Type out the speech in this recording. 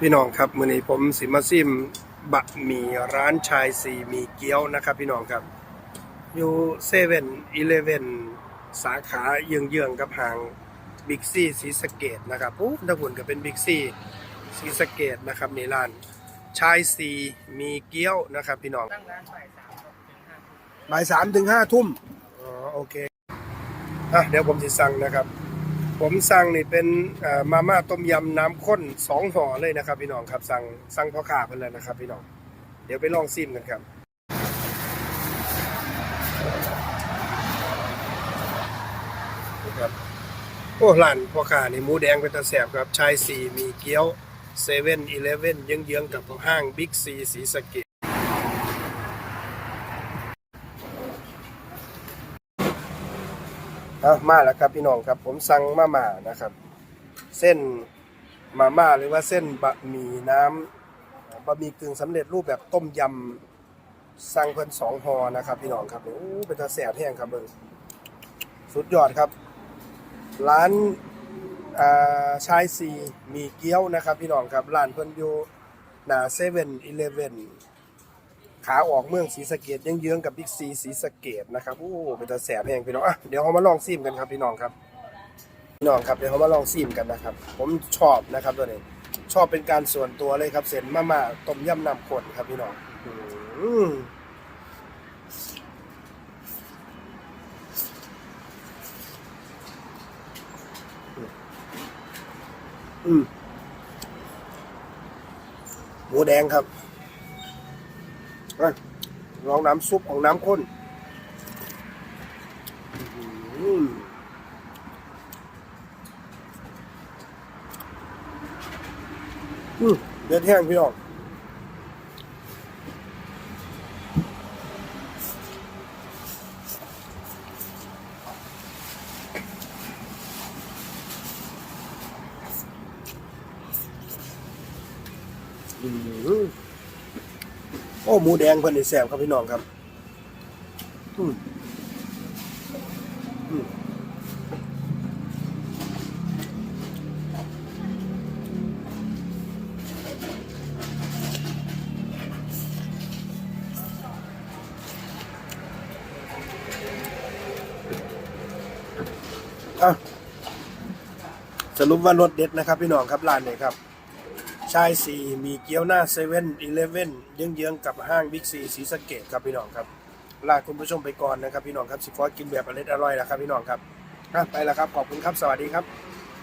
พี่น้องครับมื้อนี้ผมสิมาซิมบะหมี่ร้านชายสีหมี่เกี๊ยวนะครับพี่น้องครับ อยู่เซเว่นอีเลเว่นสาขาเยื้องๆกับห้างบิ๊กซีสีสะเกตนะครับโอ้ถ้าหุ่นก็เป็นบิ๊กซีสีสะเกตนะครับในร้านชายสีหมีเกี๊ยวนะครับพี่น้องตั้งร้านบ่ายสามถึงห้าทุ่มบ่ายสามถึงห้าทุ่มอ๋อโอเคอะเดี๋ยวผมจะสั่งนะครับ ผมสั่งนี่เป็นมาม่าต้มยำน้ำข้นสองห่อเลยนะครับ พี่น้องครับสั่งสั่งพ่อค้าเพิ่นเลยนะครับพี่น้อง เดี๋ยวไปลองซิมกันครับนะครับโอ้ร้านพ่อค้านี่หมูแดงเป็นตาแสบครับชายสี่มีเกี๊ยวเซเว่นอีเลฟเว่นเยื้องๆกับห้างบิ๊กซีสีสะเก อะมาแล้วครับพี่น้องครับ ผมสั่งมาม่านะครับ เส้นมาม่าหรือว่าเส้นบะหมี่น้ำบะหมี่กึ่งสำเร็จรูปแบบต้มยำสั่งเพิ่นสองห่อนะครับ พี่น้องครับโอ้เป็นตาแสบแห้งครับเบิ่งสุดยอดครับ ร้านาชายซีมีเกี๊ยวนะครับ พี่น้องครับร้านเพิ่นอยู่หน้าเซเว่นอีเลฟเว่น ขาออกเมืองศรีสะเกดยังเยื้องกับบิ๊กซีศรีสะเกดนะครับโอ้เป็นตาแสบแห้งพี่น้องอะเดี๋ยวเรามาลองซิมกันครับพี่น้องครับพี่น้องครับเดี๋ยวเรามาลองซิมกันนะครับ ผมชอบนะครับตัวนี้ชอบเป็นการส่วนตัวเลยครับเส้นมาม่าต้มยำน้ำข้นครับพี่น้องอืมหมูแดงครับ ลองน้ำซุปของน้ำข้นอืมเดือดแห้งพี่น้องอื้อหือ โอ้หมูแดงเพิ่นนี่แซ่บครับพี่น้องครับอืมอืมอะสรุปว่ารสเด็ดนะครับพี่น้องครับร้านนี้ครับ ชายสี่มีเกี๊ยวหน้าเซเว่นอีเลฟเว่นเยื้องๆกับห้างบิ๊กซีสีสะเกตครับพี่น้องครับลาคุณผู้ชมไปก่อนนะครับพี่น้องครับสิฟอสกินแบบอร่อยอร่อยแล้วครับพี่น้องครับไปแล้วครับขอบคุณครับสวัสดีครับ